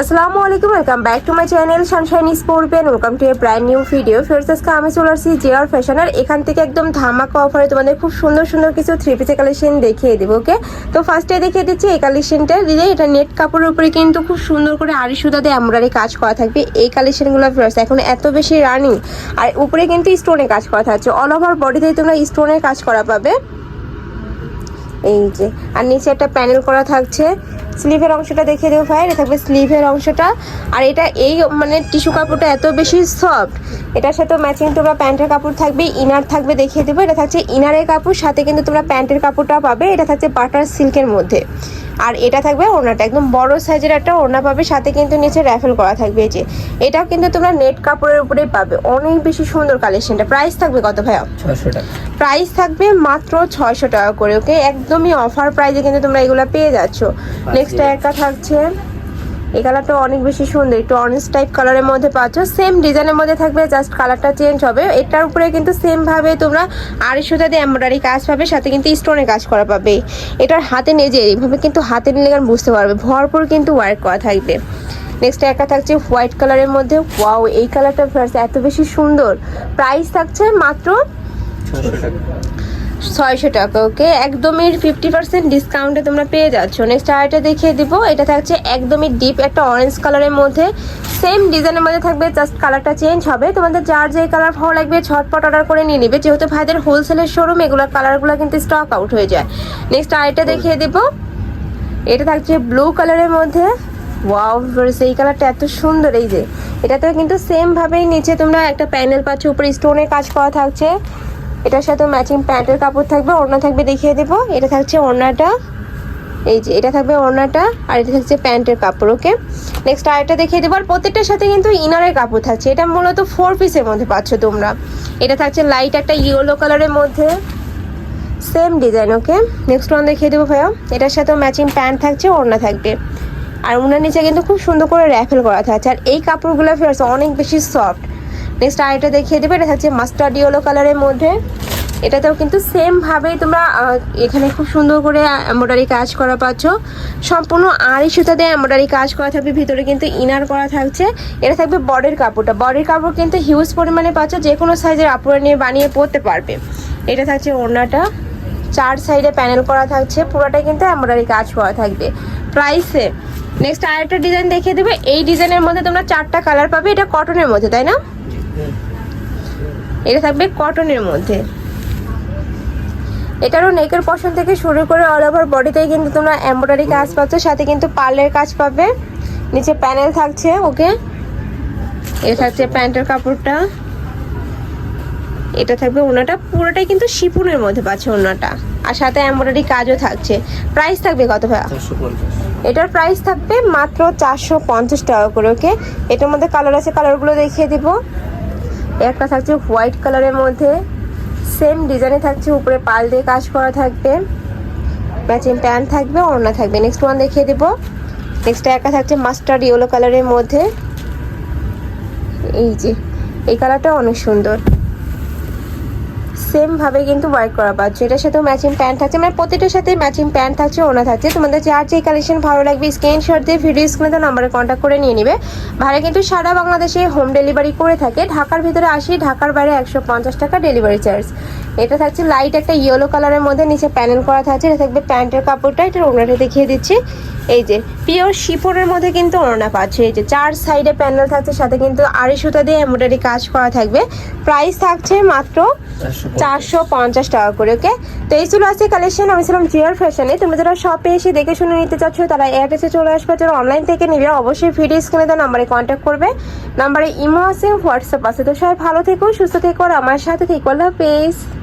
আসসালামু আলাইকুম welcome back to my channel Sunshine Sport Pen welcome to a brand new video ফেরত আজকে আমি চলে আসছি জিআর ফ্যাশনের এখান থেকে একদম ধামাকা অফারে তোমাদের খুব সুন্দর সুন্দর কিছু থ্রি পিসের কালেকশন দেখিয়ে দেবো ওকে তো ফার্স্টে দেখিয়ে দিচ্ছি এই কালেকশনটা দিলে এটা নেট কাপড়ের উপরে কিন্তু খুব সুন্দর করে আড়ি সুতাতে এমব্রয়ডারি কাজ করা থাকবে। এই কালেকশনগুলো ফেরত এখন এত বেশি রানিং আর উপরে কিন্তু স্টোনে কাজ করা থাকছে। অল ওভার বডিতে তোমরা স্টোনের কাজ করা পাবে। এই যে, আর নিচে একটা প্যানেল করা থাকছে। স্লিভের অংশটা দেখিয়ে দেবো ভাই, এটা থাকবে স্লিভের অংশটা। আর এটা এই মানে টিস্যু কাপড়টা এত বেশি সফট, এটার সাথে ম্যাচিং তোমরা প্যান্টের কাপড় থাকবে ইনার থাকবে দেখিয়ে দেবো। এটা থাকছে ইনারের কাপড়, সাথে কিন্তু তোমরা প্যান্টের কাপড়টা পাবে। এটা থাকছে বাটার সিল্কের মধ্যে। আর এটা থাকবে ওড়নাটা। একদম বড় সাইজের একটা ওড়না পাবে সাথে কিন্তু নিচে র্যাফেল করা থাকবে যে। এটাও কিন্তু তোমরা নেট কাপড়ের উপরেই পাবে। অনেক বেশি সুন্দর কালেকশনটা প্রাইস থাকবে কত ভাইয়া? ছশো টাকা। প্রাইস থাকবে মাত্র ছয়শো টাকা করে ওকে একদমই অফার প্রাইসে কিন্তু তোমরা এগুলো পেয়ে যাচ্ছ। নেক্সট একটা থাকছে এই কালারটা অনেক বেশি সুন্দর, একটু অরেঞ্জ টাইপ কালারের মধ্যে পাচ্ছ। সেম ডিজাইনের মধ্যে থাকবে জাস্ট কালারটা চেঞ্জ হবে। এটার উপরে কিন্তু সেম ভাবে তোমরা আড়াই সুতা দিয়ে এমব্রয়ডারি কাজ পাবে, সাথে কিন্তু স্টোনে কাজ করা পাবে। এটার হাতে নিয়ে যে এইভাবে কিন্তু হাতে নিলে কারণ বুঝতে পারবে, ভরপুর কিন্তু ওয়ার্ক করা থাকবে। নেক্সট একটা থাকছে হোয়াইট কালারের মধ্যে। ওয়াও এই কালারটা এত বেশি সুন্দর। প্রাইস থাকছে মাত্র ছয়শো টাকা ওকে একদমই ফিফটি পার্সেন্ট ডিসকাউন্টে তোমরা পেয়ে যাচ্ছ। নেক্সট আরেকটা দেখিয়ে দিব। এটা থাকছে একদমই ডিপ একটা অরেঞ্জ কালারের মধ্যে। সেম ডিজাইনের মধ্যে থাকবে জাস্ট কালারটা চেঞ্জ হবে। তোমাদের যার যে কালার ভালো লাগবে, ছটপট অর্ডার করে নিয়ে নিবে। যেহেতু ভাইদের হোলসেলের শোরুম এগুলোর কালারগুলো কিন্তু স্টক আউট হয়ে যায়। নেক্সট আরেকটা দেখিয়ে দিব। এটা থাকছে ব্লু কালারের মধ্যে। ওয়াও সেই কালারটা এত সুন্দর, এই যে। এটাতেও কিন্তু সেম ভাবেই নিচে তোমরা একটা প্যানেল পাচ্ছ, উপরে স্টোনের কাজ করা থাকছে। এটার সাথে ম্যাচিং প্যান্টের কাপড় থাকবে, ওড়না থাকবে দেখিয়ে দেবো। এটা থাকছে ওড়নাটা, এই যে, এটা থাকবে ওড়নাটা, আর এটা থাকছে প্যান্টের কাপড়, ওকে? নেক্সট আরেকটা দেখিয়ে দেবো, আর প্রত্যেকটার সাথে কিন্তু ইনারের কাপড় থাকছে। এটা মূলত ফোর পিসের মধ্যে পাচ্ছ তোমরা। এটা থাকছে লাইট একটা ইয়েলো কালারের মধ্যে। Same design okay? Next one দেখিয়ে দেবো ভাইয়া। এটার সাথেও ম্যাচিং প্যান্ট থাকছে, ওড়না থাকবে। আর ওনার নিচে কিন্তু খুব সুন্দর করে র্যাফেল করা থাকছে। আর এই কাপড়গুলো ফেরত অনেক বেশি সফট নেক্সট আরেকটা দেখিয়ে দেবে। এটা থাকছে মাস্টার্ড ইয়েলো কালারের মধ্যে। এটাতেও কিন্তু সেম ভাবেই তোমরা এখানে খুব সুন্দর করে এমব্রয়ডারি কাজ করা পাচ্ছ। সম্পূর্ণ আড়াই সুতা দিয়ে এমব্রয়ডারি কাজ করা থাকবে। ভিতরে কিন্তু ইনার করা থাকছে। এটা থাকবে বডির কাপড়টা। বডির কাপড় কিন্তু হিউজ পরিমাণে পাচ্ছ। যে কোনো সাইজের আপুরা নিয়ে বানিয়ে পরতে পারবে। এটা থাকছে ওড়নাটা। চার সাইডে প্যানেল করা থাকছে। পুরোটাই কিন্তু এমব্রয়ডারি কাজ করা থাকবে। প্রাইসে নেক্সট আরেকটা ডিজাইন দেখিয়ে দেবে। এই ডিজাইনের মধ্যে তোমরা চারটা কালার পাবে। এটা কটনের মধ্যে, তাই না? এটা থাকবে কটনের মধ্যে। এটারও নেকের পশন থেকে শুরু করে অল ওভার বডিতেই কিন্তু তোমরা এমব্রয়ডারি কাজ পাচ্ছ সাথে কিন্তু পার্লের কাজ পাবে। নিচে প্যানেল থাকছে ওকে? এটা থাকছে প্যান্টের কাপড়টা। এটা থাকবে ওনাটা। পুরোটাই কিন্তু শিপুনের মধ্যে পাচ্ছে ওনাটা। আর সাথে এমব্রয়ডারি কাজও থাকছে। প্রাইস থাকবে কত পঞ্চাশ। এটার প্রাইস থাকবে মাত্র চারশো পঞ্চাশ টাকা করে ওকে? এটার মধ্যে কালার আছে কালারগুলো দেখিয়ে দিব। একটা থাকছে হোয়াইট কালারের মধ্যে। সেম ডিজাইনে থাকছে, উপরে পাল দিয়ে কাজ করা থাকবে। ম্যাচিং প্যান্ট থাকবে, ওড়না থাকবে। নেক্সট ওয়ান দেখিয়ে দেবো। নেক্সট একটা থাকছে মাস্টার্ড ইয়েলো কালারের মধ্যে। এই যে, এই কালারটা অনেক সুন্দর। সেম ভাবে কিন্তু ওয়ার্ক করা পাচ্ছ এটার সাথে ম্যাচিং প্যান্ট থাকছে মানে প্রতিটার সাথে ম্যাচিং প্যান্ট থাকছে, ওনা থাকছে। তোমাদের যার যে কালেকশন ভালো লাগবে স্ক্রিনশট দিয়ে ভিডিও স্ক্রিনে তো নাম্বারে কন্ট্যাক্ট করে নিয়ে নিবে। ভাড়া কিন্তু সারা বাংলাদেশে হোম ডেলিভারি করে থাকে। ঢাকার ভিতরে আসি, ঢাকার বাইরে একশো পঞ্চাশ টাকা ডেলিভারি চার্জ এটা থাকছে লাইট একটা ইয়েলো কালারের মধ্যে নিচে প্যানেল করা থাকছে, এটা থাকবে প্যান্টের কাপড়টা, এটার ওনাটা দেখিয়ে দিচ্ছি। এই যে, পিওর শিফনের মধ্যে কিন্তু ওড়না পাচ্ছে। এই যে, চার সাইডে প্যানেল থাকছে, সাথে কিন্তু আড়াই সুতা দিয়ে এমব্রয়ডারি কাজ করা থাকবে। প্রাইস থাকছে মাত্র চারশো পঞ্চাশ টাকা করে ওকে তো এই ছিল আছে কালেকশন আমি ছিলাম জিয়ার ফ্যাশনে তোমরা যারা শপে এসে দেখে শুনে নিতে চাচ্ছ, তারা অ্যাড্রেসে চলে আসবে। যারা অনলাইন থেকে নিবে, অবশ্যই ভিডিও স্ক্রিনে দেওয়া নাম্বারে কন্ট্যাক্ট করবে। নাম্বারে ইমো আছে হোয়াটসঅ্যাপ আছে। তো সবাই ভালো থেকো, সুস্থ থেকো, আর আমার সাথে থেকো। আল্লাহ হাফেজ।